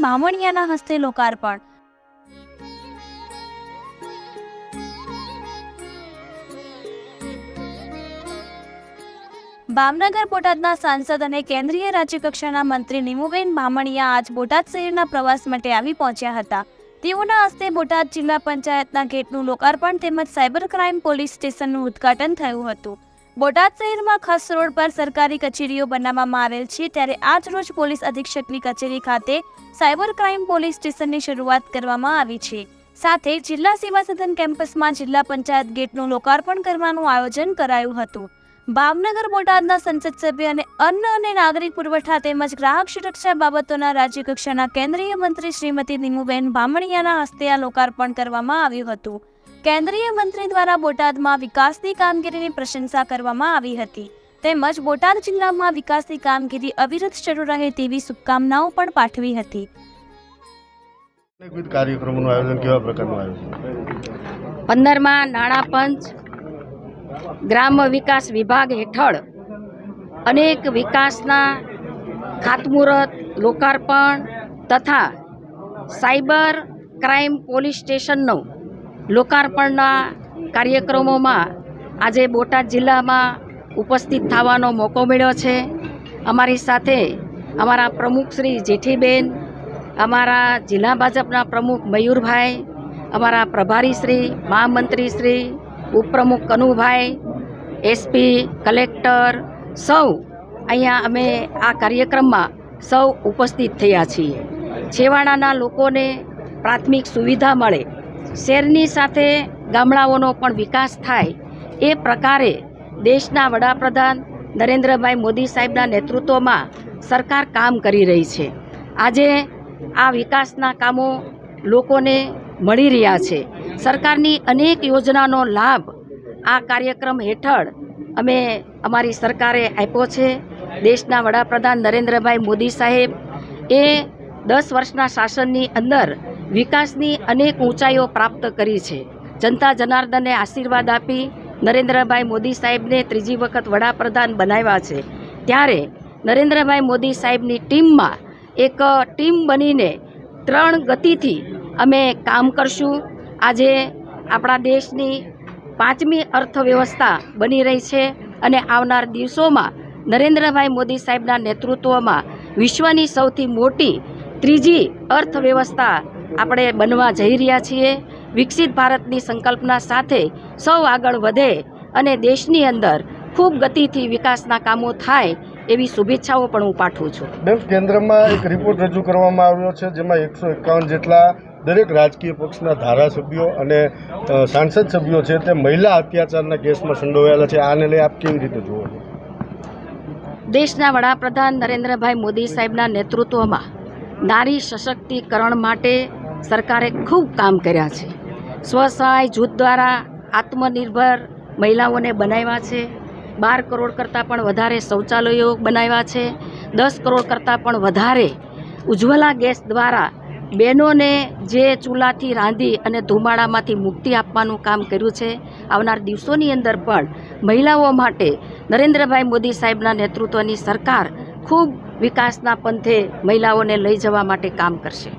બામણિયાના હસ્તે લોકાર્પણ. ભાવનગર બોટાદના સાંસદ અને કેન્દ્રીય રાજ્યકક્ષાના મંત્રી નીમુબેન બામણિયા આજ બોટાદ શહેરના પ્રવાસ માટે આવી પહોંચ્યા હતા. તેઓના હસ્તે બોટાદ જિલ્લા પંચાયતના ગેટનું લોકાર્પણ તેમજ સાયબર ક્રાઇમ પોલીસ સ્ટેશનનું ઉદ્ઘાટન થયું હતું. બોટાદ શહેરમાં ખાસ રોડ પર સરકારી કચેરીઓ બનાવવામાં આવેલ છે. ત્યારે આજ રોજ પોલીસ અધિક્ષકની કચેરી ખાતે સાયબર ક્રાઇમ પોલીસ સ્ટેશનની શરૂઆત કરવામાં આવી છે. સાથે જિલ્લા સેવા સદન કેમ્પસમાં જિલ્લા પંચાયત ગેટનું લોકાર્પણ કરવાનું આયોજન કરાયું હતું. ભાવનગર, બોટાદના સંસદ સભ્ય અને અન્ન અને નાગરિક પુરવઠા તેમજ ગ્રાહક સુરક્ષા બાબતોના રાજ્યકક્ષાના કેન્દ્રીય મંત્રી શ્રીમતી નીમુબેન ભામણિયાના હસ્તે આ લોકાર્પણ કરવામાં આવ્યું હતું. કેન્દ્રીય મંત્રી દ્વારા બોટાદમાં વિકાસની કામગીરીની પ્રશંસા કરવામાં આવી હતી. તેમજ બોટાદ જિલ્લામાં વિકાસની કામગીરી અવિરત શરૂ રહે તેવી શુભકામનાઓ પણ પાઠવી હતી. કાર્યક્રમોનું આયોજન કેવા પ્રકારનું આયોજન? પંદરમાં નાણાં પંચ ગ્રામ વિકાસ વિભાગ હેઠળ અનેક વિકાસના ખાતમુહૂર્ત લોકાર્પણ તથા સાયબર ક્રાઇમ પોલીસ સ્ટેશનનો લોકાર્પણના કાર્યક્રમોમાં આજે બોટાદ જિલ્લામાં ઉપસ્થિત થવાનો મોકો મળ્યો છે. અમારી સાથે અમારા પ્રમુખ શ્રી જેઠીબેન, અમારા જિલ્લા ભાજપના પ્રમુખ મયુરભાઈ, અમારા પ્રભારી શ્રી, મહામંત્રી શ્રી, ઉપપ્રમુખ કનુભાઈ, એસપી, કલેક્ટર સૌ અહીંયા અમે આ કાર્યક્રમમાં સૌ ઉપસ્થિત થયા છીએ. છેવાડાના લોકોને પ્રાથમિક સુવિધા મળે શહેરની સાથે ગામડાઓનો પણ વિકાસ થાય એ પ્રકારે દેશના વડાપ્રધાન નરેન્દ્રભાઈ મોદી સાહેબના નેતૃત્વમાં સરકાર કામ કરી રહી છે. આજે આ વિકાસના કામો લોકોને મળી રહ્યા છે. સરકારની અનેક યોજનાનો લાભ આ કાર્યક્રમ હેઠળ અમે અમારી સરકારે આપ્યો છે. દેશના વડાપ્રધાન નરેન્દ્રભાઈ મોદી સાહેબ એ દસ વર્ષના શાસનની અંદર વિકાસની અનેક ઊંચાઈઓ પ્રાપ્ત કરી છે. જનતા જનાર્દને આશીર્વાદ આપી નરેન્દ્રભાઈ મોદી સાહેબને ત્રીજી વખત વડાપ્રધાન બનાવ્યા છે. ત્યારે નરેન્દ્રભાઈ મોદી સાહેબની ટીમમાં એક ટીમ બનીને ત્રણ ગતિથી અમે કામ કરશું. આજે આપણા દેશની પાંચમી અર્થવ્યવસ્થા બની રહી છે અને આવનાર દિવસોમાં નરેન્દ્રભાઈ મોદી સાહેબના નેતૃત્વમાં વિશ્વની સૌથી મોટી ત્રીજી અર્થવ્યવસ્થા આપણે બનવા જઈ રહ્યા છીએ. વિકસિત ભારતની સંકલ્પના સાથે સૌ આગળ વધે અને દેશની અંદર ખૂબ ગતિથી વિકાસના કામો થાય એવી શુભેચ્છાઓ પણ હું પાઠવું છું. બેન કેન્દ્રમાં એક રિપોર્ટ રજૂ કરવામાં આવ્યો છે જેમાં એકસો એકાવન જેટલા દરેક રાજકીય પક્ષના ધારાસભ્યો અને સાંસદ સભ્યો છે તે મહિલા અત્યાચારના કેસમાં સંડોવાયેલા છે. આને લઈ આપ કેવી રીતે જુઓ? દેશના વડાપ્રધાન નરેન્દ્રભાઈ મોદી સાહેબના નેતૃત્વમાં નારી સશક્તિકરણ માટે સરકારે ખૂબ કામ કર્યા છે. સ્વસહાય જૂથ દ્વારા આત્મનિર્ભર મહિલાઓને બનાવ્યા છે. બાર કરોડ કરતાં પણ વધારે શૌચાલયો બનાવ્યા છે. દસ કરોડ કરતાં પણ વધારે ઉજ્જવલા ગેસ દ્વારા બહેનોને જે ચૂલાથી રાંધી અને ધુમાડામાંથી મુક્તિ આપવાનું કામ કર્યું છે. આવનાર દિવસોની અંદર પણ મહિલાઓ માટે નરેન્દ્રભાઈ મોદી સાહેબના નેતૃત્વની સરકાર ખૂબ વિકાસના પંથે મહિલાઓને લઈ જવા માટે કામ કરશે.